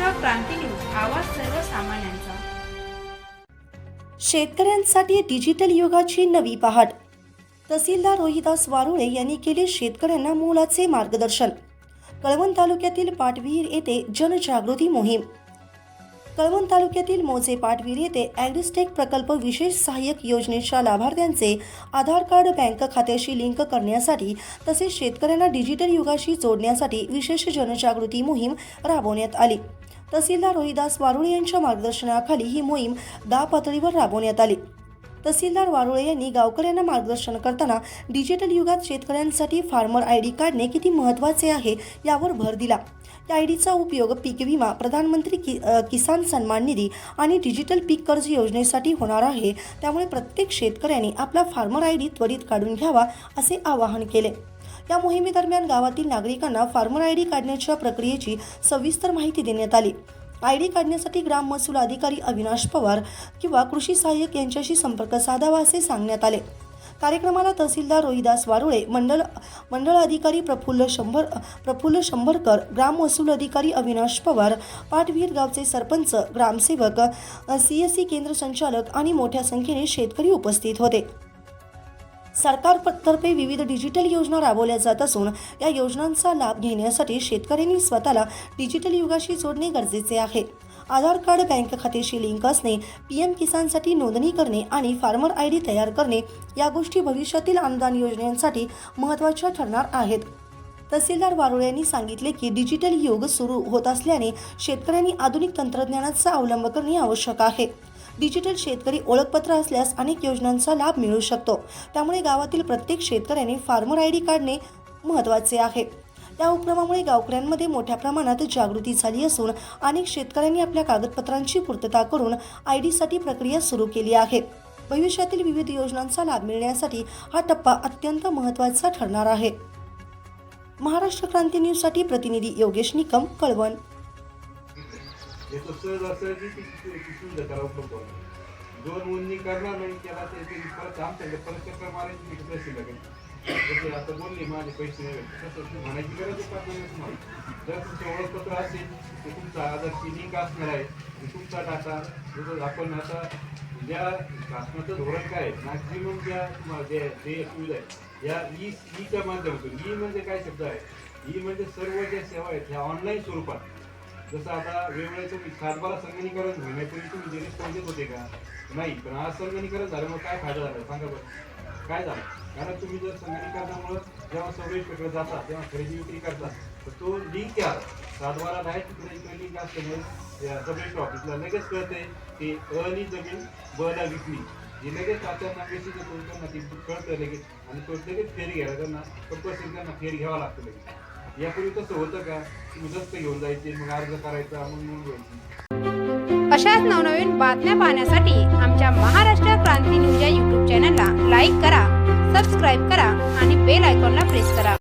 Maharashtra Kranti news आवाज सर्वसामान्यांचा. शेतकऱ्यांसाठी डिजिटल युगाची नवी पहाट. तहसीलदार रोहिदास वारुळे यांनी केले शेतकऱ्यांना मोलाचे मार्गदर्शन. कळवण तालुक्यातील पाटविहीर येथे जनजागृती मोहीम. कळवण तालुक्यातील मोजे पाटवीर येथे ॲग्रिस्टेक प्रकल्प विशेष सहाय्यक योजनेच्या लाभार्थ्यांचे आधार कार्ड बँक खात्याशी लिंक करण्यासाठी तसेच शेतकऱ्यांना डिजिटल युगाशी जोडण्यासाठी विशेष जनजागृती मोहीम राबवण्यात आली. तहसीलदार रोहिदास वारुळे यांच्या मार्गदर्शनाखाली ही मोहीम गाव पातळीवर राबवण्यात आली. तहसीलदार वारुळे यांनी गावकऱ्यांना मार्गदर्शन करताना डिजिटल युगात शेतकऱ्यांसाठी फार्मर आय डी काढणे किती महत्त्वाचे आहे यावर भर दिला. या आय डीचा उपयोग पीक विमा प्रधानमंत्री कि किसान सन्मान निधी आणि डिजिटल पीक कर्ज योजनेसाठी होणार आहे. त्यामुळे प्रत्येक शेतकऱ्याने आपला फार्मर आय डी त्वरित काढून घ्यावा असे आवाहन केले. या मोहिमेदरम्यान गावातील नागरिकांना फार्मर आय डी काढण्याच्या प्रक्रियेची सविस्तर माहिती देण्यात आली. आय डी काढण्यासाठी ग्राम महसूल अधिकारी अविनाश पवार किंवा कृषी सहाय्यक यांच्याशी संपर्क साधावा असे सांगण्यात आले. कार्यक्रमाला तहसीलदार रोहिदास वारुळे मंडळ मंडळ अधिकारी प्रफुल्ल शंभर प्रफुल्ल शंभरकर ग्राम महसूल अधिकारी अविनाश पवार पाटवीर गावचे सरपंच ग्रामसेवक सी एस सी केंद्र संचालक आणि मोठ्या संख्येने शेतकरी उपस्थित होते. सरकारतर्फे विविध डिजिटल योजना राबवल्या जात असून या योजनांचा लाभ घेण्यासाठी शेतकऱ्यांनी स्वतःला डिजिटल युगाशी जोडणे गरजेचे आहे. आधार कार्ड बँक खात्याशी लिंक असणे पी एम किसानसाठी नोंदणी करणे आणि फार्मर आय डी तयार करणे या गोष्टी भविष्यातील अनुदान योजनांसाठी महत्त्वाच्या ठरणार आहेत. तहसीलदार वारुळे यांनी सांगितले की डिजिटल युग सुरू होत असल्याने शेतकऱ्यांनी आधुनिक तंत्रज्ञानाचा अवलंब करणे आवश्यक आहे. डिजिटल शेतकरी ओळखपत्र असल्यास अनेक योजनांचा लाभ मिळू शकतो. त्यामुळे गावातील प्रत्येक शेतकऱ्याने फार्मर आय डी काढणे महत्त्वाचे आहे. या उपक्रमामुळे गावकऱ्यांमध्ये मोठ्या प्रमाणात जागृती झाली असून अनेक शेतकऱ्यांनी आपल्या कागदपत्रांची पूर्तता करून आय डीसाठी प्रक्रिया सुरू केली आहे. भविष्यातील विविध योजनांचा लाभ मिळण्यासाठी हा टप्पा अत्यंत महत्त्वाचा ठरणार आहे. महाराष्ट्र क्रांती न्यूजसाठी प्रतिनिधी योगेश निकम कळवण. याचं सहज असं की ती ती- सुविधा करा उपलब्ध जो नोंदणी करणार नाही त्याला ते परत आमच्याकडे परत चक्कर मारायची तिथे पैसे लागेल. जसे आता बोलले माझे पैसे नाही तसं ती म्हणायची गरज आहे तुम्हाला? जर तुमचं ओळखपत्र असेल तर तुमचा आधार लिंक असणार आहे? तुमचा डाटा जसं आपण आता ज्या शासनाचं धोरण काय आहे? मॅक्झिमम ज्या तुम्हाला जे जे सुविधा आहे या ई ईच्या माध्यमातून ई म्हणजे काय शब्द आहे? ई म्हणजे सर्व ज्या सेवा आहेत ह्या ऑनलाईन स्वरूपात. जसं आता वेगवेगळे तुम्ही सातबारा संगणीकरण होण्यापूर्वी तुम्ही जेणे पोहोचत होते का? नाही पण आज संगणीकरण झालं मग काय फायदा झाला? सांगा बरं. काय झालं? कारण तुम्ही जर संगणीकरणामुळं जेव्हा सौरेशकडे जाता तेव्हा खरेदी विक्री करता तर तो लिंक आहे सातबारा डायरेक्ट तिकडे इकडे लिंक असल्यामुळे या ऑफिसला लगेच कळते की अली जमीन बला विकली जी लगेच त्यांना मेसेज येतो त्यांना ती कळतं लगेच. आणि तो लगेच फेरी घ्यायला त्यांना कंपल्सरी त्यांना फेरी घ्यावा लागतं लगेच. यापूर्वी तसं होतं का? तुम्ही दस्त घेऊन जायचे मग अर्ज करायचा मग नोंद व्हायची अशाच नवनवीन बातम्या पाहण्यासाठी आमच्या महाराष्ट्र क्रांती न्यूज या यूट्यूब चॅनलला लाईक करा सबस्क्राईब करा आणि बेल आयकॉनला प्रेस करा.